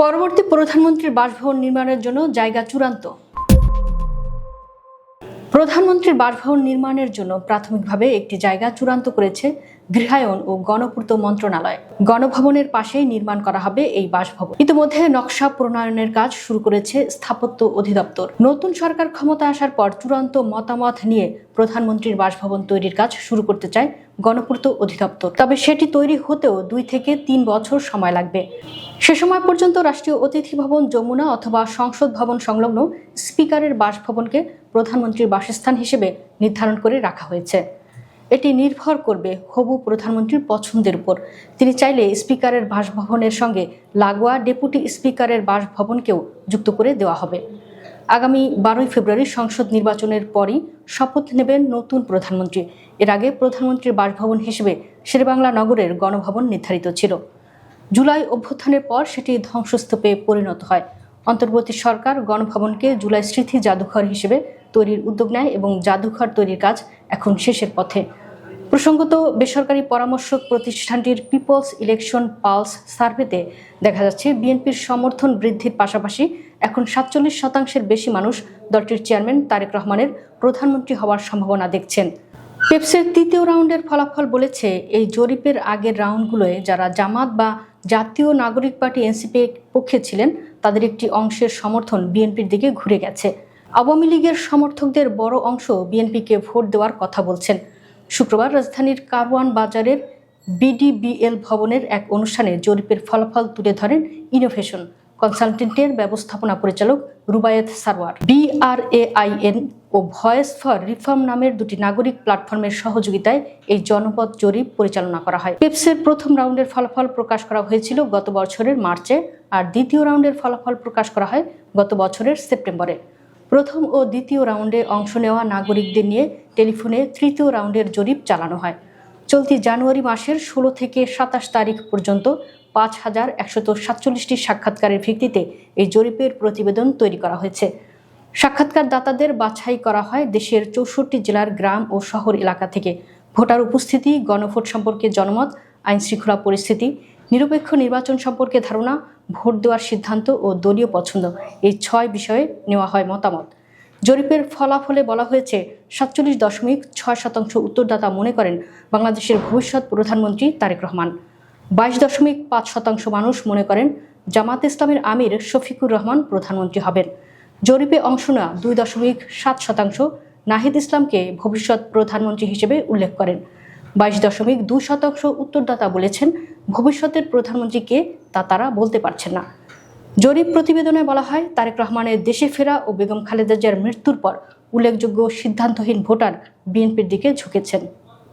পরবর্তী প্রধানমন্ত্রীর বাসভবন নির্মাণের জন্য জায়গা চূড়ান্ত। প্রধানমন্ত্রীর বাসভবন নির্মাণের জন্য প্রাথমিকভাবে একটি জায়গা চূড়ান্ত করেছে গৃহায়ন ও গণপূর্ত মন্ত্রণালয়। গণভবনের পাশেই নির্মাণ করা হবে এই বাসভবন। ইতিমধ্যে নকশা প্রণয়নের কাজ শুরু করেছে স্থাপত্য অধিদপ্তর। নতুন সরকার ক্ষমতা আসার পর চূড়ান্ত মতামত নিয়ে প্রধানমন্ত্রীর বাসভবন তৈরির কাজ শুরু করতে চায় গণপূর্ত অধিদপ্তর। তবে সেটি তৈরি হতেও দুই থেকে তিন বছর সময় লাগবে। সে সময় পর্যন্ত রাষ্ট্রীয় অতিথি ভবন, যমুনা অথবা সংসদ ভবন সংলগ্ন স্পিকারের বাসভবনকে প্রধানমন্ত্রীর বাসস্থান হিসেবে নির্ধারণ করে রাখা হয়েছে। এটি নির্ভর করবে হবু প্রধানমন্ত্রীর পছন্দের উপর। তিনি চাইলে স্পিকারের বাসভবনের সঙ্গে লাগোয়া ডেপুটি স্পিকারের বাসভবনকেও যুক্ত করে দেওয়া হবে। আগামী বারোই ফেব্রুয়ারি সংসদ নির্বাচনের পরই শপথ নেবেন নতুন প্রধানমন্ত্রী। এর আগে প্রধানমন্ত্রীর বাসভবন হিসেবে শেরবাংলা নগরের গণভবন নির্ধারিত ছিল। জুলাই অভ্যুত্থানের পর সেটি ধ্বংসস্তূপে পরিণত হয়। অন্তর্বর্তী সরকার গণভবনকে জুলাই স্মৃতি জাদুঘর হিসেবে তৈরির উদ্যোগ নেয় এবং জাদুঘর তৈরির কাজ এখন শেষের পথে। প্রসঙ্গত, বেসরকারি পরামর্শক প্রতিষ্ঠানটির পিপলস ইলেকশন পালস সার্ভেতে দেখা যাচ্ছে, বিএনপির সমর্থন বৃদ্ধির পাশাপাশি এখন সাতচল্লিশ শতাংশের বেশি মানুষ দলটির চেয়ারম্যান তারেক রহমানের প্রধানমন্ত্রী হওয়ার সম্ভাবনা দেখছেন। পেপসের তৃতীয় রাউন্ডের ফলাফল বলেছে, এই জরিপের আগের রাউন্ডগুলোয় যারা জামাত বা জাতীয় নাগরিক পার্টি এনসিপি পক্ষে ছিলেন, তাদের একটি অংশের সমর্থন বিএনপির দিকে ঘুরে গেছে। আওয়ামী লীগের সমর্থকদের বড় অংশ বিএনপিকে ভোট দেওয়ার কথা বলছেন। শুক্রবার রাজধানীর কারওয়ান বাজারের বিডিবিএল ভবনের এক অনুষ্ঠানে জরিপের ফলাফল তুলে ধরেন ইনোভেশন কনসালটেন্টের ব্যবস্থাপনা পরিচালক রুবায়েত সারওয়ার। বিআরএআইএন ও ভয়েস ফর রিফর্ম নামের দুটি নাগরিক প্ল্যাটফর্মের সহযোগিতায় এই জনপদ জরিপ পরিচালনা করা হয়। পেপসের প্রথম রাউন্ডের ফলাফল প্রকাশ করা হয়েছিল গত বছরের মার্চে, আর দ্বিতীয় রাউন্ডের ফলাফল প্রকাশ করা হয় গত বছরের সেপ্টেম্বরে। প্রথম ও দ্বিতীয় রাউন্ডে অংশ নেওয়া নাগরিকদের নিয়ে টেলিফোনে তৃতীয় রাউন্ডের জরিপ চালানো হয়। চলতি জানুয়ারি মাসের ষোলো থেকে সাতাশ তারিখ পর্যন্ত পাঁচ হাজার একশত সাতচল্লিশটি সাক্ষাৎকারের ভিত্তিতে এই জরিপের প্রতিবেদন তৈরি করা হয়েছে। সাক্ষাৎকার দাতাদের বাছাই করা হয় দেশের চৌষট্টি জেলার গ্রাম ও শহর এলাকা থেকে। ভোটার উপস্থিতি, গণভোট সম্পর্কে জনমত, আইনশৃঙ্খলা পরিস্থিতি নিরপেক্ষ নির্বাচন সম্পর্কে ধারণা, ভোট দেওয়ার সিদ্ধান্ত ও দলীয় পছন্দ, এই ছয় বিষয়ে নেওয়া হয় মতামত। জরিপের ফলাফলে বলা হয়েছে, সাতচল্লিশ দশমিক ছয় শতাংশ উত্তরদাতা মনে করেন বাংলাদেশের ভবিষ্যৎ প্রধানমন্ত্রী তারেক রহমান। বাইশ দশমিক পাঁচ শতাংশ মানুষ মনে করেন জামাত ইসলামের আমির শফিকুর রহমান প্রধানমন্ত্রী হবেন। জরিপে অংশ নেওয়া দুই দশমিক সাত শতাংশ নাহিদ ইসলামকে ভবিষ্যৎ প্রধানমন্ত্রী হিসেবে উল্লেখ করেন। বাইশ দশমিক দুই শতাংশ উত্তরদাতা বলেছেন ভবিষ্যতের প্রধানমন্ত্রীকে তা তারা বলতে পারছেন না। জরিপ প্রতিবেদনে বলা হয়, তারেক রহমানের দেশে ফেরা ও বেগম খালেদা জিয়ার মৃত্যুর পর উল্লেখযোগ্য সিদ্ধান্তহীন ভোটার বিএনপির দিকে ঝুঁকেছেন।